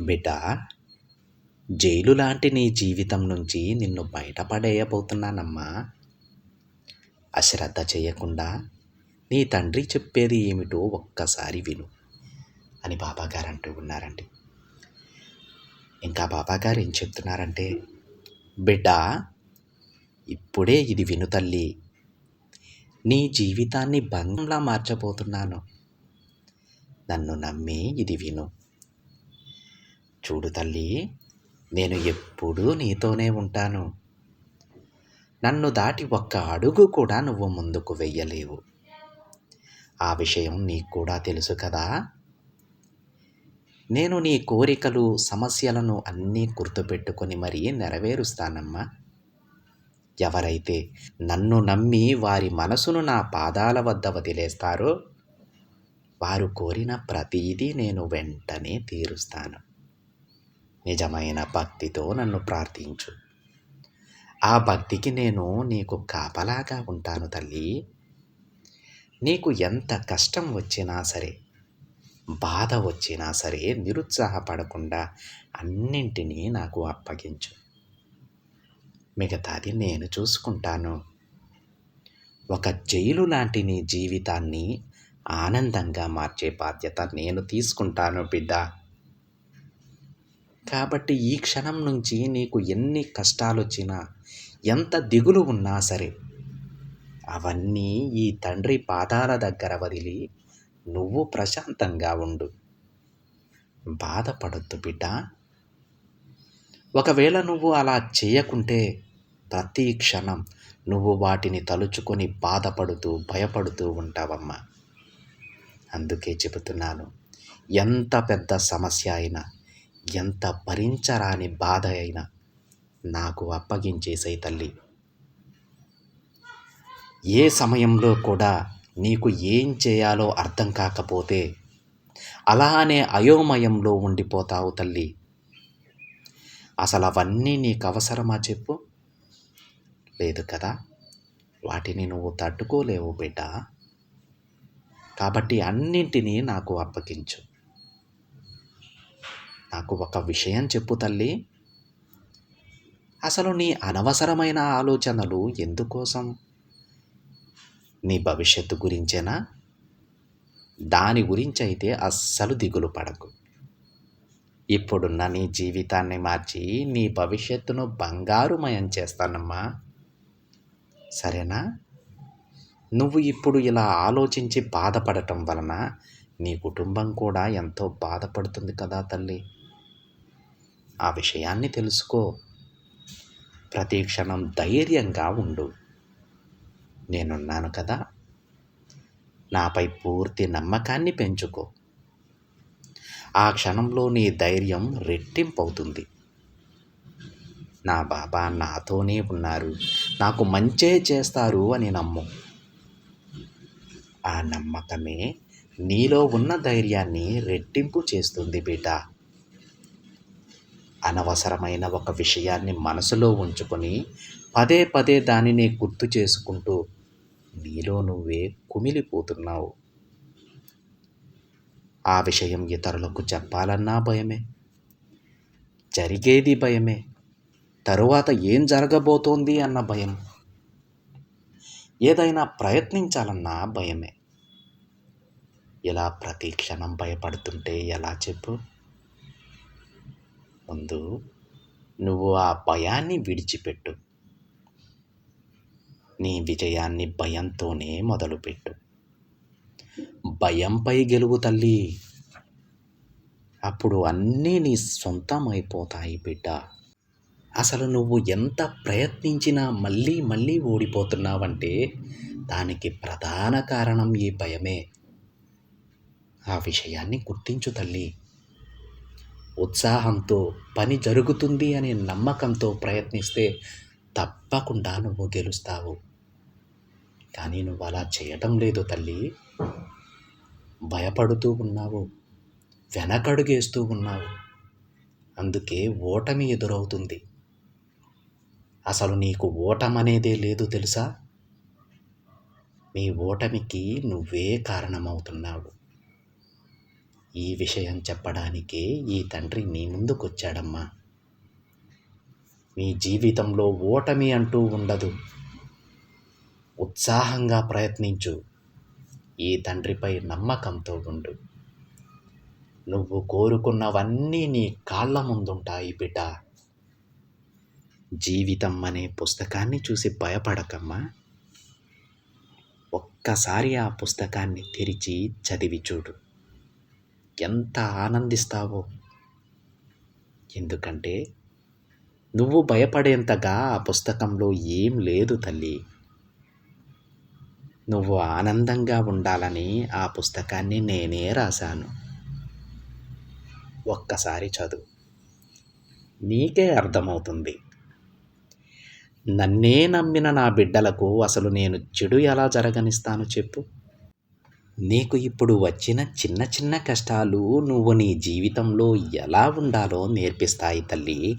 బిడ్డ జైలు లాంటి నీ జీవితం నుంచి నిన్ను బయటపడేయబోతున్నానమ్మా. అశ్రద్ధ చేయకుండా నీ తండ్రి చెప్పేది ఏమిటో ఒక్కసారి విను అని బాబాగారు అంటూ ఉన్నారండి. ఇంకా బాబాగారు ఏం చెప్తున్నారంటే బిడ్డ ఇప్పుడే ఇది విను తల్లి. నీ జీవితాన్ని బంగంలా మార్చబోతున్నాను. నన్ను నమ్మి ఇది విను. చూడు తల్లి నేను ఎప్పుడూ నీతోనే ఉంటాను. నన్ను దాటి ఒక్క అడుగు కూడా నువ్వు ముందుకు వెయ్యలేవు. ఆ విషయం నీకు కూడా తెలుసు కదా. నేను నీ కోరికలు సమస్యలను అన్నీ గుర్తుపెట్టుకొని మరీ నెరవేరుస్తానమ్మా. ఎవరైతే నన్ను నమ్మి వారి మనసును నా పాదాల వద్ద వదిలేస్తారో వారు కోరిన ప్రతీదీ నేను వెంటనే తీరుస్తాను. నిజమైన భక్తితో నన్ను ప్రార్థించు. ఆ భక్తికి నేను నీకు కాపలాగా ఉంటాను తల్లి. నీకు ఎంత కష్టం వచ్చినా సరే బాధ వచ్చినా సరే నిరుత్సాహపడకుండా అన్నింటినీ నాకు అప్పగించు. మిగతాది నేను చూసుకుంటాను. ఒక జైలు లాంటి నీ జీవితాన్ని ఆనందంగా మార్చే బాధ్యత నేను తీసుకుంటాను బిడ్డ. కాబట్టి ఈ క్షణం నుంచి నీకు ఎన్ని కష్టాలు వచ్చినా ఎంత దిగులు ఉన్నా సరే అవన్నీ ఈ తండ్రి పాదాల దగ్గర వదిలి నువ్వు ప్రశాంతంగా ఉండు. బాధపడొద్దు బిడ్డ. ఒకవేళ నువ్వు అలా చేయకుంటే ప్రతి క్షణం నువ్వు వాటిని తలుచుకొని బాధపడుతూ భయపడుతూ ఉంటావమ్మా. అందుకే చెబుతున్నాను ఎంత పెద్ద సమస్య అయినా ఎంత భరించరాని బాధ అయినా నాకు అప్పగించేసే తల్లి. ఏ సమయంలో కూడా నీకు ఏం చేయాలో అర్థం కాకపోతే అలానే అయోమయంలో ఉండిపోతావు తల్లి. అసలు అవన్నీ నీకు అవసరమా చెప్పు? లేదు కదా వాటిని నువ్వు తట్టుకోలేవు బిడ్డ కాబట్టి అన్నింటినీ నాకు అప్పగించు. నాకు ఒక విషయం చెప్పు తల్లి. అసలు నీ అనవసరమైన ఆలోచనలు ఎందుకోసం? నీ భవిష్యత్తు గురించేనా? దాని గురించి అయితే అస్సలు దిగులు పడకు. ఇప్పుడున్న నీ జీవితాన్ని మార్చి నీ భవిష్యత్తును బంగారుమయం చేస్తానమ్మా. సరేనా? నువ్వు ఇప్పుడు ఇలా ఆలోచించి బాధపడటం వలన నీ కుటుంబం కూడా ఎంతో బాధపడుతుంది కదా తల్లి. ఆ విషయాన్ని తెలుసుకో. ప్రతి క్షణం ధైర్యంగా ఉండు. నేనున్నాను కదా. నాపై పూర్తి నమ్మకాన్ని పెంచుకో. ఆ క్షణంలో నీ ధైర్యం రెట్టింపవుతుంది. నా బాబా నాతోనే ఉన్నారు. నాకు మంచే చేస్తారు అని నమ్ము. ఆ నమ్మకమే నీలో ఉన్న ధైర్యాన్ని రెట్టింపు చేస్తుంది బిడ్డ అనవసరమైన ఒక విషయాన్ని మనసులో ఉంచుకొని పదే పదే దానిని గుర్తు చేసుకుంటూ నీలో నువ్వే కుమిలిపోతున్నావు. ఆ విషయం ఇతరులకు చెప్పాలన్నా భయమే. జరిగేది భయమే. తరువాత ఏం జరగబోతోంది అన్న భయం. ఏదైనా ప్రయత్నించాలన్నా భయమే. ఇలా ప్రతి క్షణం భయపడుతుంటే ఎలా చెప్పు? ముందు నువ్వు ఆ భయాన్ని విడిచిపెట్టు. నీ విజయాన్ని భయంతోనే మొదలుపెట్టు. భయంపై గెలువు తల్లి. అప్పుడు అన్నీ నీ సొంతమైపోతాయి బిడ్డ. అసలు నువ్వు ఎంత ప్రయత్నించినా మళ్ళీ మళ్ళీ ఓడిపోతున్నావంటే దానికి ప్రధాన కారణం ఈ భయమే. ఆ విషయాన్ని గుర్తించు తల్లి. ఉత్సాహంతో పని జరుగుతుంది అనే నమ్మకంతో ప్రయత్నిస్తే తప్పకుండా నువ్వు గెలుస్తావు. కానీ నువ్వు అలా చేయటం లేదు తల్లి. భయపడుతూ ఉన్నావు. వెనకడుగేస్తూ ఉన్నావు. అందుకే ఓటమి ఎదురవుతుంది. అసలు నీకు ఓటమనేదే లేదు తెలుసా? నీ ఓటమికి నువ్వే కారణమవుతున్నావు. ఈ విషయం చెప్పడానికే ఈ తండ్రి నీ ముందుకొచ్చాడమ్మా. నీ జీవితంలో ఓటమి అంటూ ఉండదు. ఉత్సాహంగా ప్రయత్నించు. ఈ తండ్రిపై నమ్మకంతో ఉండు. నువ్వు కోరుకున్నవన్నీ నీ కాళ్ళ ముందుంటాయి బిడ్డ. జీవితం అనే పుస్తకాన్ని చూసి భయపడకమ్మా. ఒక్కసారి ఆ పుస్తకాన్ని తెరిచి చదివి చూడు. ఎంత ఆనందిస్తావో. ఎందుకంటే నువ్వు భయపడేంతగా ఆ పుస్తకంలో ఏం లేదు తల్లి. నువ్వు ఆనందంగా ఉండాలని ఆ పుస్తకాన్ని నేనే రాశాను. ఒక్కసారి చదువు. నీకే అర్థమవుతుంది. నన్నే నమ్మిన నా బిడ్డలకు అసలు నేను చెడు ఎలా జరగనిస్తాను చెప్పు. నీకు ఇప్పుడు వచ్చిన చిన్న చిన్న కష్టాలు నువ్వు నీ జీవితంలో ఎలా ఉండాలో నేర్పిస్తాయి తల్లి.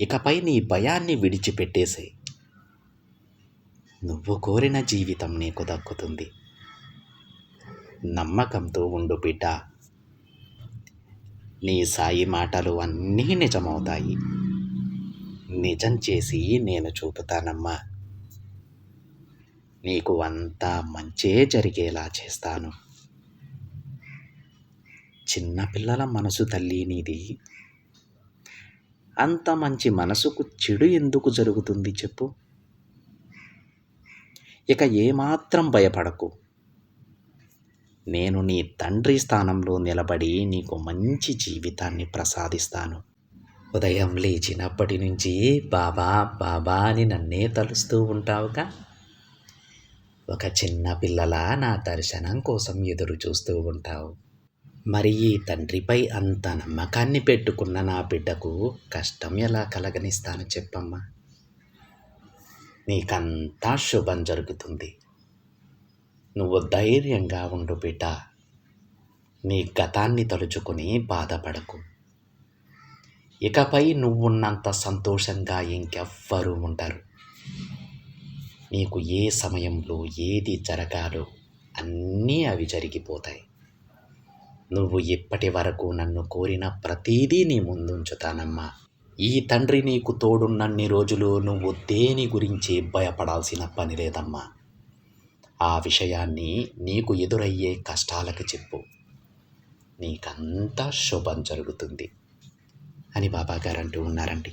ఇకపై నీ భయాన్ని విడిచిపెట్టేసే. నువ్వు కోరిన జీవితం నీకు దక్కుతుంది. నమ్మకంతో ఉండు బిడ్డ. నీ సాయి మాటలు అన్నీ నిజమవుతాయి. నిజం చేసి నేను చూపుతానమ్మా. నీకు అంతా మంచే జరిగేలా చేస్తాను. చిన్నపిల్లల మనసు తల్లి నీది. అంత మంచి మనసుకు చెడు ఎందుకు జరుగుతుంది చెప్పు. ఇక ఏమాత్రం భయపడకు. నేను నీ తండ్రి స్థానంలో నిలబడి నీకు మంచి జీవితాన్ని ప్రసాదిస్తాను. ఉదయం లేచినప్పటి నుంచి బాబా బాబా అని నన్నే తలుస్తూ ఉంటావుగా? ఒక చిన్న పిల్లలా నా దర్శనం కోసం ఎదురు చూస్తూ ఉంటావు. మరి ఈ తండ్రిపై అంత నమ్మకాన్ని పెట్టుకున్న నా బిడ్డకు కష్టం ఎలా కలగనిస్తాను చెప్పమ్మా. నీకంతా శుభం జరుగుతుంది. నువ్వు ధైర్యంగా ఉండు బిడ్డ. నీ గతాన్ని తలుచుకుని బాధపడకు. ఇకపై నువ్వున్నంత సంతోషంగా ఇంకెవ్వరూ ఉండరు. నీకు ఏ సమయంలో ఏది జరగాలో అన్నీ అవి జరిగిపోతాయి. నువ్వు ఇప్పటి వరకు నన్ను కోరిన ప్రతీదీ నీ ముందుంచుతానమ్మా. ఈ తండ్రి నీకు తోడున్నన్ని రోజులు నువ్వు దేని గురించి భయపడాల్సిన పని లేదమ్మా. ఆ విషయాన్ని నీకు ఎదురయ్యే కష్టాలకు చెప్పు. నీకంతా శుభం జరుగుతుంది. అని బాబాగారు అంటూ ఉన్నారండి.